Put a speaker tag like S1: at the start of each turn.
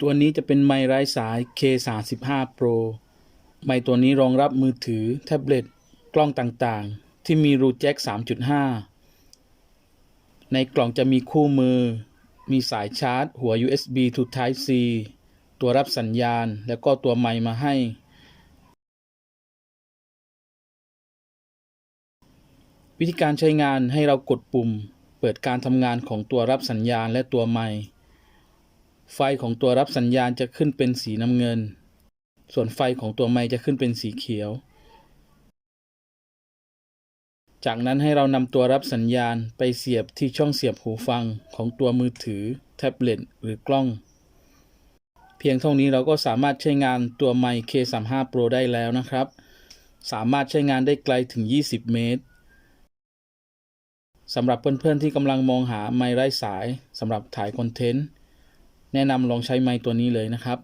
S1: ตัวนี้จะเป็นไมค์ไร้สาย K35 Pro ไมค์ตัวนี้รองรับมือถือ แท็บเล็ต กล้องต่างๆ ที่มีรูแจ็ค 3.5 ในกล่องจะมีคู่มือ มีสายชาร์จ หัว USB to Type C ตัวรับสัญญาณ แล้วก็ตัวไมค์มาให้ วิธีการใช้งานให้เรากดปุ่ม เปิดการทำงานของตัวรับสัญญาณและตัวไมค์ ไฟของตัวรับสัญญาณจะขึ้นเป็นสีน้ำเงิน ส่วนไฟของตัวไมค์จะขึ้นเป็นสีเขียว จากนั้นให้เรานำตัวรับสัญญาณไปเสียบที่ช่องเสียบหูฟังของตัวมือถือ แท็บเล็ตหรือกล้อง เพียงเท่านี้เราก็สามารถใช้งานตัวไมค์ K35 Pro ได้แล้วนะครับ สามารถใช้งานได้ไกลถึง 20 เมตรสำหรับเพื่อนๆที่กำลังมองหาไมค์ไร้สายสำหรับถ่ายคอนเทนต์ แนะนำลองใช้ไม้ตัวนี้เลยนะครับ